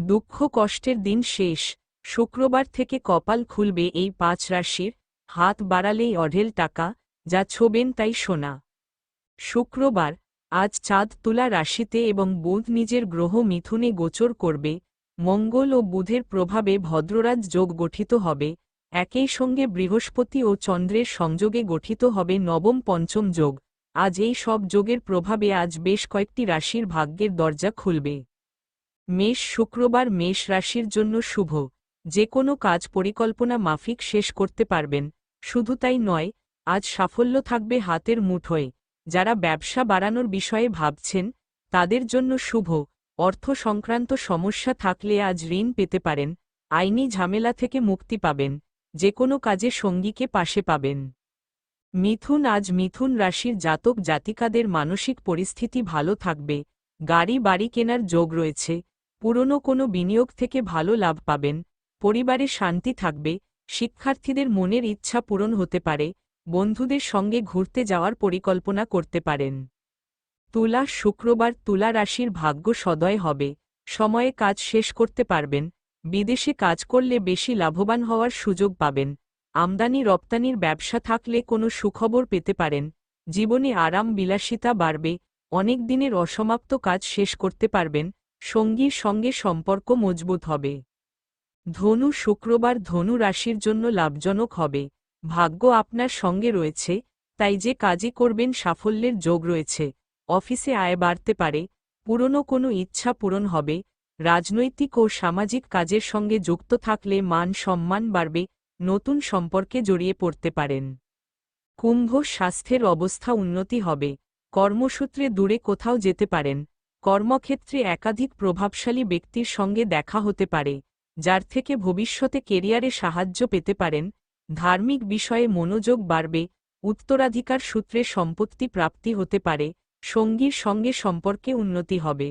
দুঃখ কষ্টের দিন শেষ। শুক্রবার থেকে কপাল খুলবে এই পাঁচ রাশির। হাত বাড়ালেই অঢেল টাকা, যা ছোবেন তাই সোনা। শুক্রবার, আজ চাঁদ তুলা রাশিতে এবং বুধ নিজের গ্রহ মিথুনে গোচর করবে। মঙ্গল ও বুধের প্রভাবে ভদ্ররাজ যোগ গঠিত হবে। একই সঙ্গে বৃহস্পতি ও চন্দ্রের সংযোগে গঠিত হবে নবম পঞ্চম যোগ। আজ এই সব যোগের প্রভাবে আজ বেশ কয়েকটি রাশির ভাগ্যের দরজা খুলবে। মেষ শুক্রবার মেষ রাশির জন্য শুভ। যে কোনো কাজ পরিকল্পনা মাফিক শেষ করতে পারবেন। শুধু তাই নয়, আজ সাফল্য থাকবে হাতের মুঠোয়। যারা ব্যবসা বাড়ানোর বিষয়ে ভাবছেন, তাদের জন্য শুভ। অর্থ সংক্রান্ত সমস্যা থাকলে আজ ঋণ পেতে পারেন। আইনি ঝামেলা থেকে মুক্তি পাবেন। যে কোনো কাজে সঙ্গীকে পাশে পাবেন। মিথুন আজ মিথুন রাশির জাতক জাতিকাদের মানসিক পরিস্থিতি ভালো থাকবে। গাড়ি বাড়ি কেনার যোগ রয়েছে। পুরনো কোনো বিনিয়োগ থেকে ভালো লাভ পাবেন, পরিবারে শান্তি থাকবে, শিক্ষার্থীদের মনের ইচ্ছা পূরণ হতে পারে, বন্ধুদের সঙ্গে ঘুরতে যাওয়ার পরিকল্পনা করতে পারেন। তুলা শুক্রবার তুলা রাশির ভাগ্য সদয় হবে, সময়ে কাজ শেষ করতে পারবেন, বিদেশে কাজ করলে বেশি লাভবান হওয়ার সুযোগ পাবেন, আমদানি রপ্তানির ব্যবসা থাকলে কোনো সুখবর পেতে পারেন, জীবনে আরাম বিলাসিতা বাড়বে, অনেক দিনের অসমাপ্ত কাজ শেষ করতে পারবেন সঙ্গীর সঙ্গে সম্পর্ক মজবুত হবে। ধনু শুক্রবার ধনু রাশির জন্য লাভজনক হবে। ভাগ্য আপনার সঙ্গে রয়েছে, তাই যে কাজই করবেন সাফল্যের যোগ রয়েছে। অফিসে আয় বাড়তে পারে, পুরনো কোনো ইচ্ছা পূরণ হবে। রাজনৈতিক ও সামাজিক কাজের সঙ্গে যুক্ত থাকলে মান সম্মান বাড়বে, নতুন সম্পর্কে জড়িয়ে পড়তে পারেন। কুম্ভ স্বাস্থ্যের অবস্থা উন্নতি হবে। কর্মসূত্রে দূরে কোথাও যেতে পারেন কর্মক্ষেত্রে একাধিক প্রভাবশালী ব্যক্তির সঙ্গে দেখা হতে পারে, যার থেকে ভবিষ্যতে কেরিয়ারে সাহায্য পেতে পারেন, ধার্মিক বিষয়ে মনোযোগ বাড়বে, উত্তরাধিকার সূত্রে সম্পত্তি প্রাপ্তি হতে পারে, সঙ্গীর সঙ্গে সম্পর্কে উন্নতি হবে।